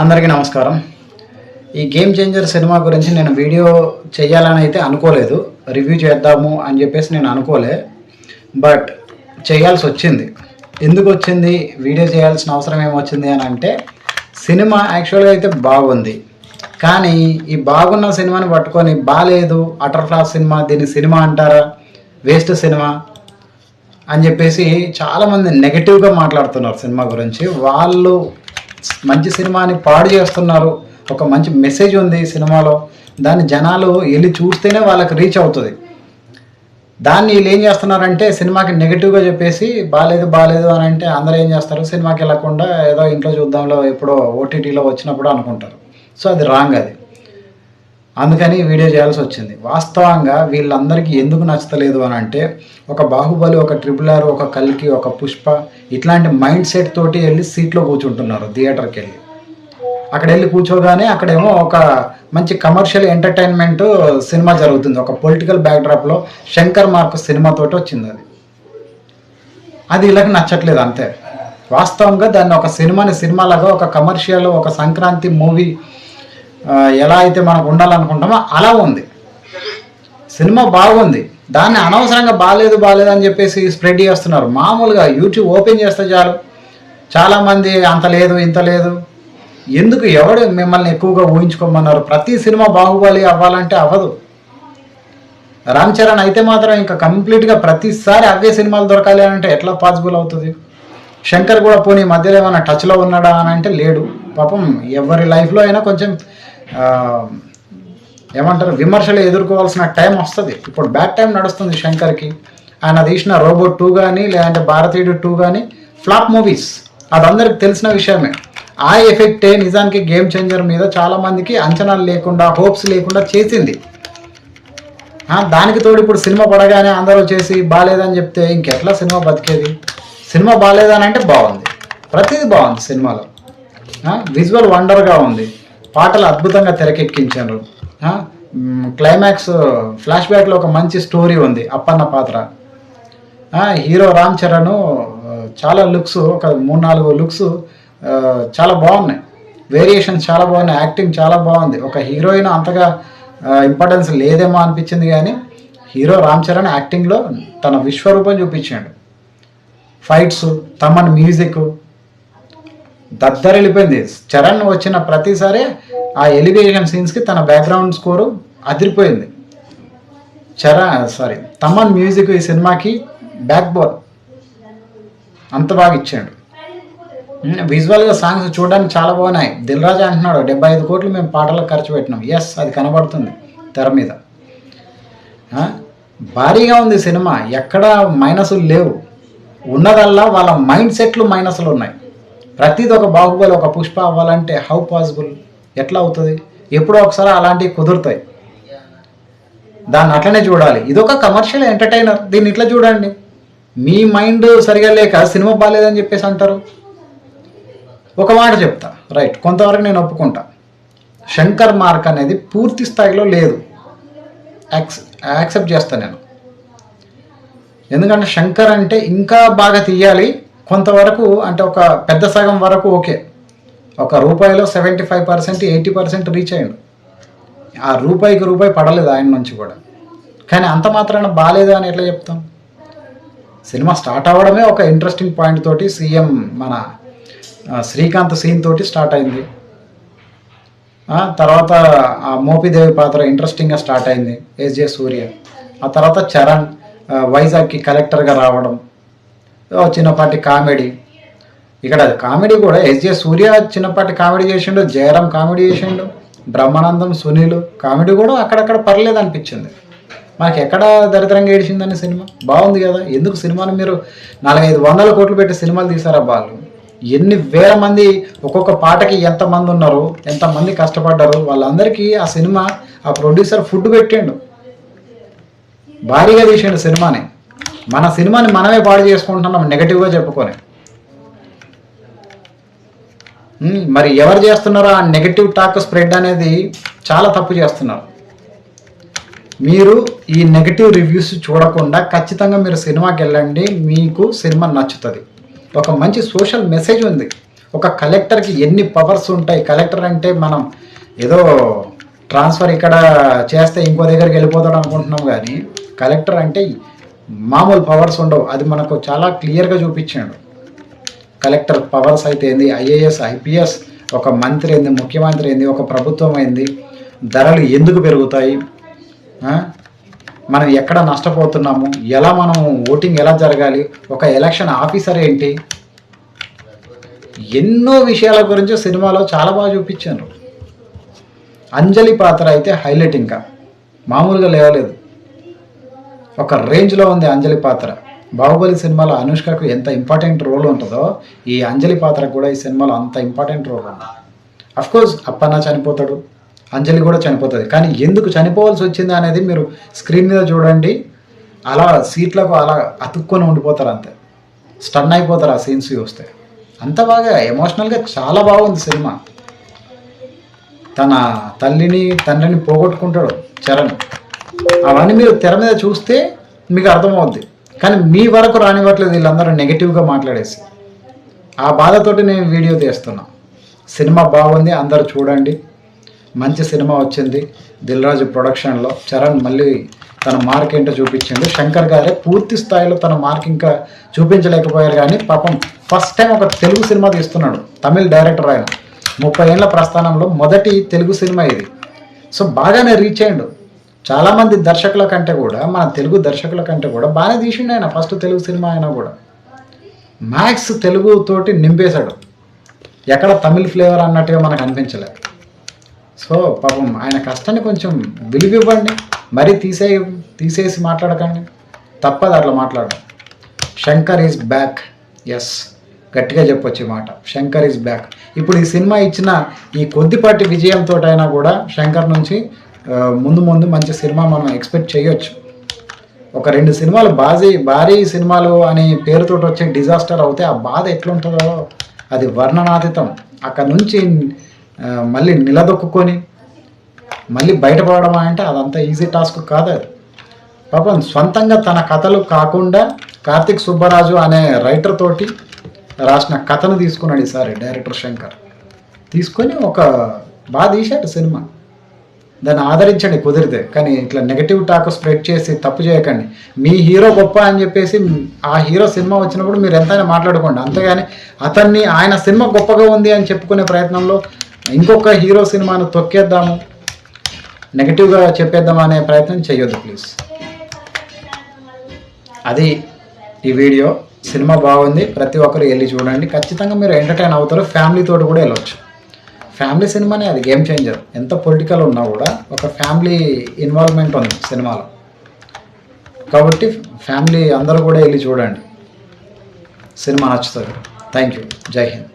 అందరికీ నమస్కారం. ఈ గేమ్ చేంజర్ సినిమా గురించి నేను వీడియో చేయాలని అయితే అనుకోలేదు. రివ్యూ చేద్దాము అని చెప్పేసి నేను అనుకోలే. బట్ చేయాల్సి వచ్చింది. ఎందుకు వచ్చింది? వీడియో చేయాల్సిన అవసరం ఏమొచ్చింది అని అంటే సినిమా యాక్చువల్గా అయితే బాగుంది. కానీ ఈ బాగున్న సినిమాని పట్టుకొని బాగాలేదు అటర్ ఫ్లాప్ సినిమా దీన్ని సినిమా అంటారా? వేస్ట్ సినిమా అని చెప్పేసి చాలామంది నెగటివ్గా మాట్లాడుతున్నారు సినిమా గురించి. వాళ్ళు మంచి సినిమాని పాడు చేస్తున్నారు. ఒక మంచి మెసేజ్ ఉంది సినిమాలో. దాన్ని జనాలు వెళ్ళి చూస్తేనే వాళ్ళకి రీచ్ అవుతుంది. దాన్ని వీళ్ళు ఏం చేస్తున్నారంటే సినిమాకి నెగిటివ్గా చెప్పేసి బాగాలేదు బాగాలేదు అని అంటే అందరూ ఏం చేస్తారు? సినిమాకి వెళ్ళకుండా ఏదో ఇంట్లో చూద్దాంలో ఎప్పుడో ఓటీటీలో వచ్చినప్పుడు అనుకుంటారు. సో అది రాంగ్ అది. అందుకని వీడియో చేయాల్సి వచ్చింది. వాస్తవంగా వీళ్ళందరికీ ఎందుకు నచ్చలేదు అని అంటే ఒక బాహుబలి ఒక ట్రిపుల్ ఆర్ ఒక కల్కి ఒక పుష్ప ఇట్లాంటి మైండ్ సెట్ తోటి వెళ్ళి సీట్లో కూర్చుంటున్నారు థియేటర్కి వెళ్ళి. అక్కడ వెళ్ళి కూర్చోగానే అక్కడేమో ఒక మంచి కమర్షియల్ ఎంటర్టైన్మెంట్ సినిమా జరుగుతుంది. ఒక పొలిటికల్ బ్యాక్డ్రాప్లో శంకర్ మార్క్ సినిమాతోటి వచ్చింది అది. అది ఇలాగ నచ్చట్లేదు అంతే. వాస్తవంగా దాన్ని ఒక సినిమాని సినిమాలాగా ఒక కమర్షియల్ ఒక సంక్రాంతి మూవీ ఎలా అయితే మనకు ఉండాలనుకుంటామో అలా ఉంది. సినిమా బాగుంది. దాన్ని అనవసరంగా బాగాలేదు బాగాలేదు అని చెప్పేసి స్ప్రెడ్ చేస్తున్నారు. మామూలుగా యూట్యూబ్ ఓపెన్ చేస్తే చాలు. చాలామంది అంత లేదు ఇంత లేదు. ఎందుకు ఎవడు మిమ్మల్ని ఎక్కువగా ఊహించుకోమన్నారు? ప్రతి సినిమా బాహుబలి అవ్వాలంటే అవ్వదు. రామ్ చరణ్ అయితే మాత్రం ఇంకా కంప్లీట్గా ప్రతిసారి అవే సినిమాలు దొరకాలి అని అంటే ఎట్లా పాసిబుల్ అవుతుంది? శంకర్ కూడా పోనీ మధ్యలో ఏమైనా టచ్లో ఉన్నాడా అని అంటే లేడు. పాపం ఎవరి లైఫ్లో అయినా కొంచెం ఏమంటారు విమర్శలు ఎదుర్కోవాల్సిన టైం వస్తుంది. ఇప్పుడు బ్యాక్ టైం నడుస్తుంది శంకర్కి. ఆయన తీసిన రోబోట్ టూ కానీ లేదంటే భారతీయుడు టూ కానీ ఫ్లాప్ మూవీస్ అది అందరికి తెలిసిన విషయమే. ఆ ఎఫెక్టే నిజానికి గేమ్ చేంజర్ మీద చాలామందికి అంచనాలు లేకుండా హోప్స్ లేకుండా చేసింది. దానికి తోడు ఇప్పుడు సినిమా పడగానే అందరూ వచ్చేసి బాగాలేదని చెప్తే ఇంకెట్లా సినిమా బతికేది? సినిమా బాగాలేదని అంటే బాగుంది. ప్రతిదీ బాగుంది సినిమాలో. విజువల్ వండర్గా ఉంది. పాటలు అద్భుతంగా తెరకెక్కించారు. క్లైమాక్స్ ఫ్లాష్ బ్యాక్లో ఒక మంచి స్టోరీ ఉంది అప్పన్న పాత్ర. హీరో రామ్ చరణ్ చాలా లుక్స్ ఒక మూడు నాలుగు లుక్స్ చాలా బాగున్నాయి. వేరియేషన్స్ చాలా బాగున్నాయి యాక్టింగ్ చాలా బాగుంది. ఒక హీరోయిన్ అంతగా ఇంపార్టెన్స్ లేదేమో అనిపించింది కానీ హీరో రామ్ చరణ్ యాక్టింగ్లో తన విశ్వరూపం చూపించాడు. ఫైట్స్ తమన్ మ్యూజిక్ దద్దరిల్లిపోయింది. చరణ్ వచ్చిన ప్రతిసారి ఆ ఎలివేషన్ సీన్స్కి తన బ్యాక్గ్రౌండ్ స్కోరు అదిరిపోయింది. చరణ్ సారీ తమన్ మ్యూజిక్ ఈ సినిమాకి బ్యాక్ బోన్ అంత బాగా ఇచ్చాడు. విజువల్గా సాంగ్స్ చూడడానికి చాలా బాగున్నాయి. దిల్ రాజా అంటున్నాడు డెబ్బై ఐదు కోట్లు మేము పాటలకు ఖర్చు పెట్టినాం. ఎస్ అది కనబడుతుంది తెర మీద. భారీగా ఉంది సినిమా. ఎక్కడ మైనసులు లేవు. ఉన్నదల్లా వాళ్ళ మైండ్ సెట్లు మైనసులు ఉన్నాయి. ప్రతిది ఒక బాహుబలి ఒక పుష్ప అవ్వాలంటే హౌ పాసిబుల్ ఎట్లా అవుతుంది? ఎప్పుడో ఒకసారి అలాంటివి కుదురుతాయి. దాన్ని అట్లనే చూడాలి. ఇదొక కమర్షియల్ ఎంటర్టైనర్ దీన్ని ఇట్లా చూడండి. మీ మైండ్ సరిగా లేక సినిమా బాగాలేదని చెప్పేసి అంటారు. ఒక మాట చెప్తా. రైట్ కొంతవరకు నేను ఒప్పుకుంటా. శంకర్ మార్క్ అనేది పూర్తి స్థాయిలో లేదు. యాక్స్ యాక్సెప్ట్ చేస్తాను నేను. ఎందుకంటే శంకర్ అంటే ఇంకా బాగా తీయాలి. కొంతవరకు అంటే ఒక పెద్ద సగం వరకు ఓకే. ఒక రూపాయిలో seventy five percent eighty percent reach అయ్యాడు. ఆ రూపాయికి రూపాయి పడలేదు ఆయన నుంచి కూడా. కానీ అంత మాత్రాన బాగాలేదు అని ఎట్లా చెప్తాం? సినిమా స్టార్ట్ అవ్వడమే ఒక ఇంట్రెస్టింగ్ పాయింట్ తోటి సీఎం మన శ్రీకాంత్ సీన్ తోటి స్టార్ట్ అయింది. తర్వాత ఆ మోపిదేవి పాత్ర ఇంట్రెస్టింగ్గా స్టార్ట్ అయింది ఎస్జే సూర్య. ఆ తర్వాత చరణ్ వైజాగ్కి కలెక్టర్గా రావడం. చిన్నపాటి కామెడీ. ఇక్కడ కామెడీ కూడా ఎస్జే సూర్య చిన్నపాటి కామెడీ చేసిండు జయరాం కామెడీ చేసిండు బ్రహ్మానందం సునీల్ కామెడీ కూడా అక్కడక్కడ పర్లేదు అనిపించింది. మనకి ఎక్కడ దరిద్రంగా ఏడిచిందని సినిమా? బాగుంది కదా. ఎందుకు సినిమాను మీరు నాలుగైదు వందల కోట్లు పెట్టి సినిమాలు తీసారా వాళ్ళు ఎన్ని వేల మంది ఒక్కొక్క పాటకి ఎంతమంది ఉన్నారు ఎంతమంది కష్టపడ్డారు వాళ్ళందరికీ ఆ సినిమా ఆ ప్రొడ్యూసర్ ఫుడ్ పెట్టిండు. భారీగా తీసిండు సినిమాని. మన సినిమాని మనమే పాడు చేసుకుంటున్నాం నెగటివ్గా చెప్పుకొని. మరి ఎవరు చేస్తున్నారో? ఆ నెగటివ్ టాక్ స్ప్రెడ్ అనేది చాలా తప్పు చేస్తున్నారు. మీరు ఈ నెగటివ్ రివ్యూస్ చూడకుండా ఖచ్చితంగా మీరు సినిమాకి వెళ్ళండి మీకు సినిమా నచ్చుతుంది. ఒక మంచి సోషల్ మెసేజ్ ఉంది. ఒక కలెక్టర్కి ఎన్ని పవర్స్ ఉంటాయి? కలెక్టర్ అంటే మనం ఏదో ట్రాన్స్ఫర్ ఇక్కడ చేస్తే ఇంకో దగ్గరికి వెళ్ళిపోతాడు అనుకుంటున్నాం కానీ కలెక్టర్ అంటే మామూలు పవర్స్ ఉండవు. అది మనకు చాలా క్లియర్గా చూపించాడు కలెక్టర్ పవర్స్ అయితే ఏంది? ఐఏఎస్ ఐపీఎస్ ఒక మంత్రి ఏంది? ముఖ్యమంత్రి ఏంది? ఒక ప్రభుత్వం ఏంది? ధరలు ఎందుకు పెరుగుతాయి? మనం ఎక్కడ నష్టపోతున్నాము? ఎలా మనం ఓటింగ్ ఎలా జరగాలి? ఒక ఎలక్షన్ ఆఫీసర్ ఏంటి? ఎన్నో విషయాల గురించి సినిమాలో చాలా బాగా చూపించారు. అంజలి పాత్ర అయితే హైలైట్ ఇంకా. మామూలుగా లేవలేదు. ఒక రేంజ్లో ఉంది అంజలి పాత్ర. బాహుబలి సినిమాలో అనుష్కకు ఎంత ఇంపార్టెంట్ రోల్ ఉంటుందో ఈ అంజలి పాత్ర కూడా ఈ సినిమాలో అంత ఇంపార్టెంట్ రోల్ ఉంది. అఫ్కోర్స్ అప్పన్న చనిపోతాడు. అంజలి కూడా చనిపోతుంది. కానీ ఎందుకు చనిపోవాల్సి వచ్చింది అనేది మీరు స్క్రీన్ మీద చూడండి. అలా సీట్లకు అలా అతుక్కొని ఉండిపోతారు అంతే. స్టన్ అయిపోతారు ఆ సీన్స్ చూస్తే. అంత బాగా ఎమోషనల్గా చాలా బాగుంది సినిమా. తన తల్లిని తండ్రిని పోగొట్టుకుంటాడు చరణ్. అవన్నీ మీరు తెర మీద చూస్తే మీకు అర్థమవుద్ది. కానీ మీ వరకు రానివ్వట్లేదు వీళ్ళందరూ నెగిటివ్గా మాట్లాడేసి. ఆ బాధతోటి నేను వీడియో తీస్తున్నా. సినిమా బాగుంది అందరూ చూడండి. మంచి సినిమా వచ్చింది దిల్ రాజు ప్రొడక్షన్లో. చరణ్ మళ్ళీ తన మార్క్ ఏంటో చూపించింది శంకర్ గారే పూర్తి స్థాయిలో తన మార్క్ ఇంకా చూపించలేకపోయారు కానీ పాపం ఫస్ట్ టైం ఒక తెలుగు సినిమా తీస్తున్నాడు. తమిళ్ డైరెక్టర్ ఆయన. ముప్పై ఏళ్ళ ప్రస్థానంలో మొదటి తెలుగు సినిమా ఇది. సో బాగానే రీచ్ అయ్యాడు. చాలామంది దర్శకుల కంటే కూడా మన తెలుగు దర్శకుల కంటే కూడా బాగానే తీసిండు ఆయన. ఫస్ట్ తెలుగు సినిమా అయినా కూడా. మ్యాక్స్ తెలుగుతోటి నింపేశాడు. ఎక్కడ తమిళ్ ఫ్లేవర్ అన్నట్టుగా మనకు అనిపించలేదు. సో పాపం ఆయన కష్టాన్ని కొంచెం విలువివ్వండి మరీ తీసే తీసేసి మాట్లాడకండి. తప్పదు అట్లా మాట్లాడడం. శంకర్ ఈజ్ బ్యాక్ ఎస్ గట్టిగా చెప్పొచ్చు మాట. శంకర్ ఈజ్ బ్యాక్ ఇప్పుడు ఈ సినిమా ఇచ్చిన ఈ కొద్దిపాటి విజయంతో అయినా కూడా శంకర్ నుంచి ముందు ముందు మంచి సినిమా మనం ఎక్స్పెక్ట్ చేయొచ్చు. ఒక రెండు సినిమాలు బాజీ భారీ సినిమాలు అనే పేరుతో వచ్చే డిజాస్టర్ అవుతే ఆ బాధ ఎట్లుంటుందో అది వర్ణనాతీతం. అక్కడ నుంచి మళ్ళీ నిలదొక్కుని మళ్ళీ బయటపడడం అంటే అదంతా ఈజీ టాస్క్ కాదు అది. పాపం సొంతంగా తన కథలు కాకుండా కార్తిక్ సుబ్బరాజు అనే రైటర్ తోటి రాసిన కథను తీసుకున్నాడు ఈసారి డైరెక్టర్ శంకర్. తీసుకొని ఒక బాగా తీశాడు సినిమా. దాన్ని ఆదరించండి కుదిరితే. కానీ ఇట్లా నెగటివ్ టాక్ స్ప్రెడ్ చేసి తప్పు చేయకండి. మీ హీరో గొప్ప అని చెప్పేసి ఆ హీరో సినిమా వచ్చినప్పుడు మీరు ఎంతైనా మాట్లాడుకోండి. అంతేగాని అతన్ని ఆయన సినిమా గొప్పగా ఉంది అని చెప్పుకునే ప్రయత్నంలో ఇంకొక హీరో సినిమాను తొక్కేద్దాము. నెగటివ్గా చెప్పేద్దాం అనే ప్రయత్నం చేయొద్దు ప్లీజ్ అది ఈ వీడియో. సినిమా బాగుంది. ప్రతి ఒక్కరు వెళ్ళి చూడండి. ఖచ్చితంగా మీరు ఎంటర్టైన్ అవుతారు. ఫ్యామిలీ తోటి కూడా వెళ్ళొచ్చు. ఫ్యామిలీ సినిమానే అది గేమ్ చేంజర్. ఎంత పొలిటికల్ ఉన్నా కూడా ఒక ఫ్యామిలీ ఇన్వాల్వ్మెంట్ ఉంది సినిమాలో. కాబట్టి ఫ్యామిలీ అందరూ కూడా వెళ్ళి చూడండి. సినిమా నచ్చుతుంది. థ్యాంక్ యూ జై హింద్.